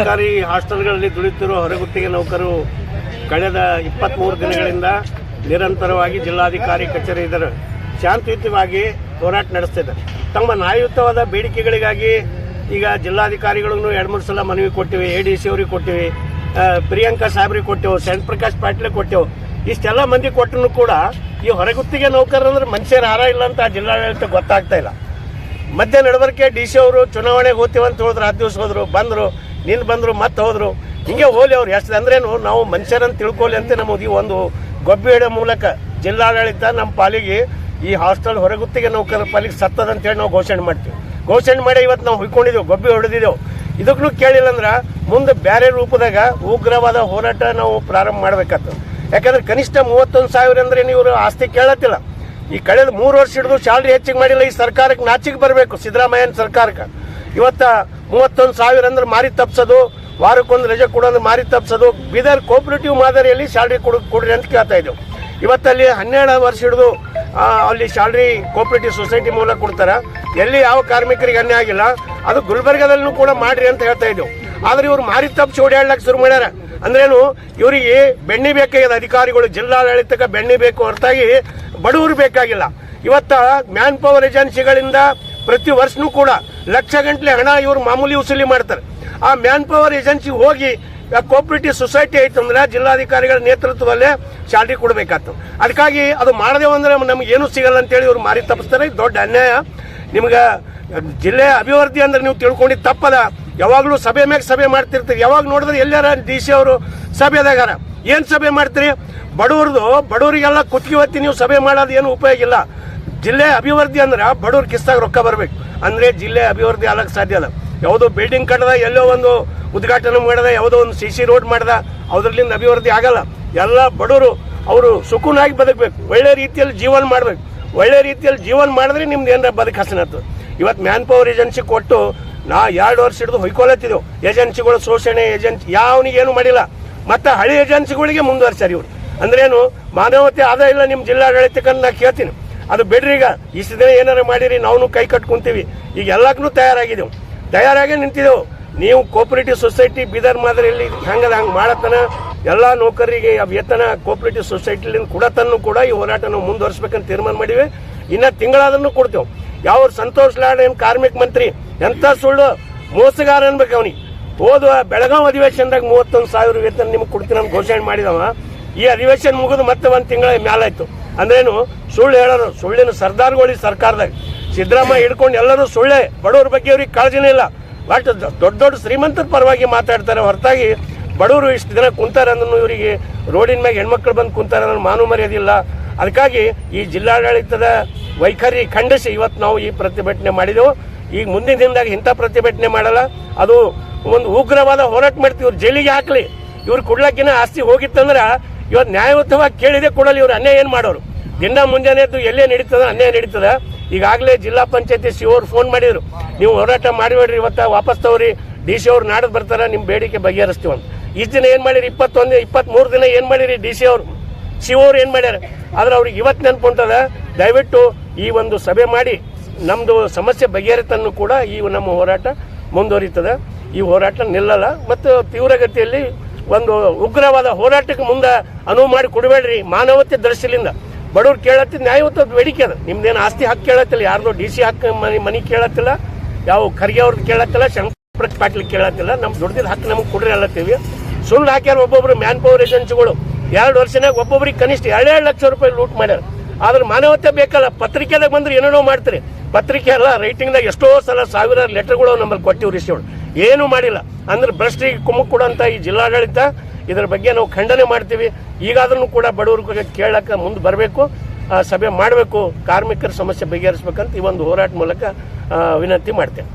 ಸರ್ಕಾರಿ ಹಾಸ್ಟೆಲ್ಗಳಲ್ಲಿ ದುಡಿತಿರುವ ಹೊರಗುತ್ತಿಗೆ ನೌಕರು ಕಳೆದ ಇಪ್ಪತ್ತ್ಮೂರು ದಿನಗಳಿಂದ ನಿರಂತರವಾಗಿ ಜಿಲ್ಲಾಧಿಕಾರಿ ಕಚೇರಿ ಇದ್ದರು. ಶಾಂತಿಯುತವಾಗಿ ಹೋರಾಟ ನಡೆಸ್ತಿದ್ದಾರೆ ತಮ್ಮ ನ್ಯಾಯಯುತವಾದ ಬೇಡಿಕೆಗಳಿಗಾಗಿ ಈಗ ಜಿಲ್ಲಾಧಿಕಾರಿಗಳನ್ನು ಎರಡು ಮೂರು ಸಲ ಮನವಿ ಕೊಟ್ಟಿವಿ ಎ ಡಿ ಸಿ ಅವ್ರಿಗೆ ಕೊಟ್ಟಿವಿ ಪ್ರಿಯಾಂಕಾ ಸಾಹೇಬ್ರಿಗೆ ಕೊಟ್ಟೆವು ಶರಣ್ ಪ್ರಕಾಶ್ ಪಾಟೀಲ್ ಕೊಟ್ಟೆವು. ಇಷ್ಟೆಲ್ಲ ಮಂದಿ ಕೊಟ್ಟರು ಕೂಡ ಈ ಹೊರಗುತ್ತಿಗೆ ನೌಕರಂದ್ರೆ ಮನುಷ್ಯರ ಹಾರ ಇಲ್ಲ ಅಂತ ಜಿಲ್ಲಾಡಳಿತ ಗೊತ್ತಾಗ್ತಾ ಇಲ್ಲ. ಮಧ್ಯ ನಡವರಿಕೆ ಡಿ ಸಿ ಅವರು ಚುನಾವಣೆಗೆ ಹೋಗ್ತೀವಂತ ಹೋದ್ರು ಹತ್ತು ದಿವಸ ಹೋದ್ರು, ಬಂದರು. ನಿನ್ನ ಬಂದರು ಮತ್ತೆ ಹೋದರು. ಹಿಂಗೆ ಹೋಲಿ ಅವ್ರು ಎಷ್ಟು ಅಂದ್ರೇನು ನಾವು ಮನುಷ್ಯರನ್ನು ತಿಳ್ಕೊಳ್ಳಿ ಅಂತ ನಮಗೆ ಒಂದು ಗೊಬ್ಬೆ ಇಡೋ ಮೂಲಕ ಜಿಲ್ಲಾಡಳಿತ ನಮ್ಮ ಪಾಲಿಗೆ ಈ ಹಾಸ್ಟೆಲ್ ಹೊರಗುತ್ತಿಗೆ ನೌಕರ ಪಾಲಿಗೆ ಸತ್ತದ ಅಂತೇಳಿ ನಾವು ಘೋಷಣೆ ಮಾಡ್ತೀವಿ. ಘೋಷಣೆ ಮಾಡಿ ಇವತ್ತು ನಾವು ಹುಯ್ಕೊಂಡಿದ್ದೆವು ಗೊಬ್ಬೆ ಹೊಡೆದಿದ್ದೆವು ಇದಕ್ಕೂ ಕೇಳಿಲ್ಲ ಅಂದ್ರೆ ಮುಂದೆ ಬೇರೆ ರೂಪದಾಗ ಉಗ್ರವಾದ ಹೋರಾಟ ನಾವು ಪ್ರಾರಂಭ ಮಾಡಬೇಕಾಗ್ತದೆ. ಯಾಕಂದ್ರೆ ಕನಿಷ್ಠ ಮೂವತ್ತೊಂದು ಸಾವಿರ ಅಂದ್ರೆ ನೀವು ಆಸ್ತಿ ಕೇಳತ್ತಿಲ್ಲ. ಈ ಕಳೆದ ಮೂರು ವರ್ಷ ಹಿಡಿದು ಸ್ಯಾಲ್ರಿ ಹೆಚ್ಚಿಗೆ ಮಾಡಿಲ್ಲ ಈ ಸರ್ಕಾರಕ್ಕೆ ನಾಚಿಗೆ ಬರಬೇಕು ಸಿದ್ದರಾಮಯ್ಯನ ಸರ್ಕಾರಕ್ಕೆ. ಇವತ್ತ ಮೂವತ್ತೊಂದು ಸಾವಿರ ಅಂದ್ರೆ ಮಾರಿ ತಪ್ಸೋದು, ವಾರಕ್ಕೊಂದು ರಜೆ ಕೊಡೋದು ಮಾರಿ ತಪ್ಸೋದು. ಬೀದರ್ ಕೋಪರೇಟಿವ್ ಮಾದರಿಯಲ್ಲಿ ಸ್ಯಾಲ್ರಿ ಕೊಡು, ಕೊಡ್ರಿ ಅಂತ ಕೇಳ್ತಾ ಇದ್ದೆವು. ಇವತ್ತಲ್ಲಿ ಹನ್ನೆರಡು ವರ್ಷ ಹಿಡಿದು ಅಲ್ಲಿ ಸ್ಯಾಲ್ರಿ ಕೋಪರೇಟಿವ್ ಸೊಸೈಟಿ ಮೂಲಕ ಕೊಡ್ತಾರೆ. ಎಲ್ಲಿ ಯಾವ ಕಾರ್ಮಿಕರಿಗೆ ಅನ್ಯ ಆಗಿಲ್ಲ. ಅದು ಗುಲ್ಬರ್ಗದಲ್ಲೂ ಕೂಡ ಮಾಡ್ರಿ ಅಂತ ಹೇಳ್ತಾ ಇದ್ದೆವು. ಆದ್ರೆ ಇವ್ರು ಮಾರಿ ತಪ್ಪಿಸಿ ಓಡಾಡ್ಲಕ್ಕೆ ಶುರು ಮಾಡ್ಯಾರ. ಅಂದ್ರೇನು, ಇವರಿಗೆ ಬೆಣ್ಣೆ ಬೇಕಾಗಿದೆ. ಅಧಿಕಾರಿಗಳು, ಜಿಲ್ಲಾಡಳಿತಕ್ಕೆ ಬೆಣ್ಣೆ ಬೇಕು ಹೊರತಾಗಿ ಬಡವರು ಬೇಕಾಗಿಲ್ಲ. ಇವತ್ತ ಮ್ಯಾನ್ ಪವರ್ ಏಜೆನ್ಸಿಗಳಿಂದ ಪ್ರತಿ ವರ್ಷನೂ ಕೂಡ ಲಕ್ಷ ಗಂಟ್ಲೆ ಹಣ ಇವರು ಮಾಮೂಲಿ ವಸೂಲಿ ಮಾಡ್ತಾರೆ. ಆ ಮ್ಯಾನ್ ಪವರ್ ಏಜೆನ್ಸಿ ಹೋಗಿ ಕೋಪರೇಟಿವ್ ಸೊಸೈಟಿ ಐತಂದ್ರೆ ಜಿಲ್ಲಾಧಿಕಾರಿಗಳ ನೇತೃತ್ವದಲ್ಲೇ ಸ್ಯಾಲ್ರಿ ಕೊಡಬೇಕಾಗ್ತದೆ. ಅದಕ್ಕಾಗಿ ಅದು ಮಾಡದೇವು ಅಂದ್ರೆ ನಮ್ಗೆ ಏನು ಸಿಗಲ್ಲ ಅಂತೇಳಿ ಇವ್ರು ಮಾರಿ ತಪ್ಪಿಸ್ತಾರೆ. ದೊಡ್ಡ ಅನ್ಯಾಯ. ನಿಮ್ಗೆ ಜಿಲ್ಲೆ ಅಭಿವೃದ್ಧಿ ಅಂದ್ರೆ ನೀವು ತಿಳ್ಕೊಂಡಿದ್ದು ತಪ್ಪದ. ಯಾವಾಗಲೂ ಸಭೆ ಮ್ಯಾಗ ಸಭೆ ಮಾಡ್ತಿರ್ತೀರಿ. ಯಾವಾಗ ನೋಡಿದ್ರೆ ಎಲ್ಲಾರ ಡಿ ಸಿ ಅವರು ಸಭೆದಾಗಾರ. ಏನು ಸಭೆ ಮಾಡ್ತೀರಿ? ಬಡವ್ರದು, ಬಡವರಿಗೆಲ್ಲ ಕುತ್ತಿಗೆ ಹೊತ್ತಿ ನೀವು ಸಭೆ ಮಾಡೋದು ಏನು ಉಪಯೋಗ ಇಲ್ಲ. ಜಿಲ್ಲೆ ಅಭಿವೃದ್ಧಿ ಅಂದ್ರೆ ಬಡವ್ರ ಕಿಸ್ತಾಗ ರೊಕ್ಕ ಬರಬೇಕು. ಅಂದ್ರೆ ಜಿಲ್ಲೆ ಅಭಿವೃದ್ಧಿ ಆಗಕ್ಕೆ ಸಾಧ್ಯ ಅಲ್ಲ. ಯಾವುದೋ ಬಿಲ್ಡಿಂಗ್ ಕಟ್ಟದ ಎಲ್ಲೋ ಒಂದು ಉದ್ಘಾಟನೆ ಮಾಡದ, ಯಾವುದೋ ಒಂದು ಸಿ ರೋಡ್ ಮಾಡಿದ, ಅದ್ರಲ್ಲಿಂದ ಅಭಿವೃದ್ಧಿ ಆಗಲ್ಲ. ಎಲ್ಲ ಬಡವರು, ಅವರು ಸುಖನಾಗಿ ಬದುಕಬೇಕು. ಒಳ್ಳೆ ರೀತಿಯಲ್ಲಿ ಜೀವನ ಮಾಡ್ಬೇಕು. ಒಳ್ಳೆ ರೀತಿಯಲ್ಲಿ ಜೀವನ ಮಾಡಿದ್ರೆ ನಿಮ್ದು ಏನಾರ ಬದುಕು ಹಸನತ್ತು ಇವತ್ತು ಮ್ಯಾನ್ ಪವರ್ ಏಜೆನ್ಸಿ ಕೊಟ್ಟು ನಾ ಎರಡು ವರ್ಷ ಹಿಡಿದು ಹೊಯ್ಕೊಳತ್ತಿದ್ದೆವು. ಏಜೆನ್ಸಿಗಳು ಶೋಷಣೆ ಏಜೆನ್ಸಿ ಯಾವನಿಗೆ ಏನು ಮಾಡಿಲ್ಲ. ಮತ್ತೆ ಹಳೆ ಏಜೆನ್ಸಿಗಳಿಗೆ ಮುಂದುವರ್ಸ್ಯಾರ ಇವರು. ಅಂದ್ರೇನು ಮಾನವತೆ ಆದ ಇಲ್ಲ ನಿಮ್ಮ ಜಿಲ್ಲಾಡಳಿತಕ್ಕೆ ನಾ ಕೇಳ್ತೀನಿ. ಅದು ಬಿಡ್ರಿ ಈಗ. ಇಷ್ಟು ದಿನ ಏನಾರ ಮಾಡಿರಿ ನಾವು ಕೈ ಕಟ್ಕೊಂತೀವಿ. ಈಗ ಎಲ್ಲಕ್ಕೂ ತಯಾರಾಗಿದ್ದೆವು. ತಯಾರಾಗಿ ನಿಂತಿದ್ದೆವು. ನೀವು ಕೋಪರೇಟಿವ್ ಸೊಸೈಟಿ ಬೀದರ್ ಮಾದರಿಯಲ್ಲಿ ಹೆಂಗದ ಹಂಗೆ ಮಾಡತನ. ಎಲ್ಲ ನೌಕರರಿಗೆ ವೇತನ ಕೋಪರೇಟಿವ್ ಸೊಸೈಟಿಲಿಂದ ಕೊಡತನ್ನು ಕೂಡ ಈ ಹೋರಾಟ ನಾವು ಮುಂದುವರಿಸ್ಬೇಕಂತ ತೀರ್ಮಾನ ಮಾಡಿವಿ. ಇನ್ನು ತಿಂಗಳಾದ್ರೂ ಕೊಡ್ತೇವೆ. ಯಾವ ಸಂತೋಷ್ ಲಾಡ್ ಏನು ಕಾರ್ಮಿಕ ಮಂತ್ರಿ ಎಂಥ ಸುಳ್ಳು, ಮೋಸಗಾರ ಅನ್ಬೇಕು ಅವನಿಗೆ. ಹೋದ ಬೆಳಗಾವ್ ಅಧಿವೇಶನದಾಗ ಮೂವತ್ತೊಂದು ಸಾವಿರ ವೇತನ ನಿಮ್ಗೆ ಕೊಡ್ತೀನಿ ಅಂತ ಘೋಷಣೆ ಮಾಡಿದವ. ಈ ಅಧಿವೇಶನ ಮುಗಿದು ಮತ್ತೆ ಒಂದು ತಿಂಗಳ ಮ್ಯಾಲಾಯ್ತು ಅಂದ್ರೇನು, ಸುಳ್ಳು ಹೇಳೋರು, ಸುಳ್ಳಿನ ಸರ್ದಾರ್ಗಳು ಈ ಸರ್ಕಾರದಾಗ. ಸಿದ್ದರಾಮಯ್ಯ ಹಿಡ್ಕೊಂಡು ಎಲ್ಲರೂ ಸುಳ್ಳೆ, ಬಡವ್ರ ಬಗ್ಗೆ ಅವ್ರಿಗೆ ಕಾಳಜಿನೇ ಇಲ್ಲ. ಬಟ್ ದೊಡ್ಡ ದೊಡ್ಡ ಶ್ರೀಮಂತರ ಪರವಾಗಿ ಮಾತಾಡ್ತಾರೆ, ಹೊರತಾಗಿ ಬಡವರು ಇಷ್ಟು ದಿನ ಕುಂತಾರೆ ಅಂದ್ರೂ ಇವರಿಗೆ, ರೋಡಿನ ಮ್ಯಾಗ ಹೆಣ್ಮಕ್ಳು ಬಂದು ಕುಂತಾರೆ ಅನ್ನೋ ಮಾನು ಮರ್ಯಾದಿಲ್ಲ ಅದಕ್ಕಾಗಿ ಈ ಜಿಲ್ಲಾಡಳಿತದ ವೈಖರಿ ಖಂಡಿಸಿ ಇವತ್ತು ನಾವು ಈ ಪ್ರತಿಭಟನೆ ಮಾಡಿದೆವು. ಈಗ ಮುಂದಿನ ದಿನದಾಗ ಇಂಥ ಪ್ರತಿಭಟನೆ ಮಾಡಲ್ಲ. ಅದು ಒಂದು ಉಗ್ರವಾದ ಹೋರಾಟ ಮಾಡ್ತೀವಿ, ಇವ್ರು ಜೈಲಿಗೆ ಹಾಕಲಿ. ಇವ್ರು ಕೊಡ್ಲಕ್ಕಿನ ಆಸ್ತಿ ಹೋಗಿತ್ತಂದ್ರ ಇವತ್ತು ನ್ಯಾಯಯುತವಾಗಿ ಕೇಳಿದೆ ಕೊಡಲಿ ಇವರು ಅನ್ಯಾಯ ಏನು ಮಾಡೋರು? ದಿನ ಮುಂಜಾನೆ ಎದ್ದು ಎಲ್ಲೇ ನಡೀತದ, ಅನ್ಯಾಯ ನಡೀತದ? ಈಗಾಗಲೇ ಜಿಲ್ಲಾ ಪಂಚಾಯತಿ ಸಿ ಅವ್ರು ಫೋನ್ ಮಾಡಿದ್ರು. ನೀವು ಹೋರಾಟ ಮಾಡಿಬೇಡ್ರಿ, ಇವತ್ತು ವಾಪಸ್ ತಗೋರಿ ಡಿ ಸಿ ಅವ್ರು ನಾಡದ್ ಬರ್ತಾರೆ ನಿಮ್ಮ ಬೇಡಿಕೆ ಬಗೆಹರಿಸ್ತೀವಿ ಅಂತ. ಇಷ್ಟು ದಿನ ಏನು ಮಾಡಿರಿ? ಇಪ್ಪತ್ತೊಂದು, ಇಪ್ಪತ್ಮೂರು ದಿನ ಏನು ಮಾಡಿರಿ ಡಿ ಸಿ ಅವರು? ಸಿ ಅವ್ರು ಏನು ಮಾಡ್ಯಾರ? ಆದ್ರೆ ಅವ್ರಿಗೆ ಇವತ್ತು ನೆನ್ಪುಂಟದ ದಯವಿಟ್ಟು ಈ ಒಂದು ಸಭೆ ಮಾಡಿ ನಮ್ಮದು ಸಮಸ್ಯೆ ಬಗೆಹರಿತನ್ನು ಕೂಡ ಈ ನಮ್ಮ ಹೋರಾಟ ಮುಂದುವರಿತದ. ಈ ಹೋರಾಟ ನಿಲ್ಲಲ್ಲ, ಮತ್ತು ತೀವ್ರಗತಿಯಲ್ಲಿ ಒಂದು ಉಗ್ರವಾದ ಹೋರಾಟಕ್ಕೆ ಮುಂದೆ ಅನುವು ಮಾಡಿ ಕೊಡಬೇಡ್ರಿ. ಮಾನವತೆ ದೃಷ್ಟಿಲಿಂದ. ಬಡವ್ರು ಕೇಳತ್ತಿ ನ್ಯಾಯಯುತ ಬೇಡಿಕೆ ಅದ. ನಿಮ್ದೇನು ಆಸ್ತಿ ಹಕ್ಕು ಕೇಳತ್ತಿಲ್ಲ, ಯಾರ್ದೋ ಡಿ ಸಿ ಹಕ್ಕು ಮನಿ ಮನೆ ಕೇಳತ್ತಿಲ್ಲ, ಯಾವ ಖರ್ಗೆ ಅವ್ರದ್ದು ಕೇಳತ್ತಿಲ್ಲ, ಶಂಕರ್ ಪಾಟೀಲ್ ಕೇಳತ್ತಿಲ್ಲ. ನಮ್ಮ ದುಡ್ದಿದ ಹಕ್ಕು ನಮಗೆ ಕೊಡ್ರಿ ಅಲ್ಲತ್ತೀವಿ ಸುಳ್ಳು ಹಾಕ್ಯಾರ ಒಬ್ಬೊಬ್ರು ಮ್ಯಾನ್ ಪವರ್ ಏಜೆನ್ಸಿಗಳು. ಎರಡು ವರ್ಷನಾಗ ಒಬ್ಬೊಬ್ರಿಗೆ ಕನಿಷ್ಠ ಎರಡೆರಡು ಲಕ್ಷ ರೂಪಾಯಿ ಲೂಟ್ ಮಾಡ್ಯಾರ. ಆದ್ರೆ ಮಾನವತೆ ಬೇಕಲ್ಲ, ಪತ್ರಿಕೆದಾಗ ಬಂದ್ರೆ ಏನೇನೋ ಮಾಡ್ತೀರಿ. ಪತ್ರಿಕೆ ಅಲ್ಲ ರೈಟಿಂಗ್ದಾಗ ಎಷ್ಟೋ ಸಲ ಸಾವಿರಾರು ಲೆಟರ್ಗಳು ನಮ್ಮಲ್ಲಿ ಕೊಟ್ಟಿವ್ರಿ ರಿಸೀವ್ಡ್ ಏನು ಮಾಡಿಲ್ಲ. ಅಂದ್ರೆ ಭ್ರಷ್ಟಿಗೆ ಕುಮ್ಮಕ್ ಕೊಡುವಂತ ಈ ಜಿಲ್ಲಾಡಳಿತ, ಇದರ ಬಗ್ಗೆ ನಾವು ಖಂಡನೆ ಮಾಡ್ತೀವಿ. ಈಗಾದ್ರೂ ಕೂಡ ಬಡವ್ರ ಕೇಳಕ್ಕೆ ಮುಂದೆ ಬರಬೇಕು. ಸಭೆ ಮಾಡಬೇಕು. ಕಾರ್ಮಿಕರ ಸಮಸ್ಯೆ ಬಗೆಹರಿಸ್ಬೇಕಂತ ಈ ಒಂದು ಹೋರಾಟ ಮೂಲಕ ವಿನಂತಿ ಮಾಡ್ತೇವೆ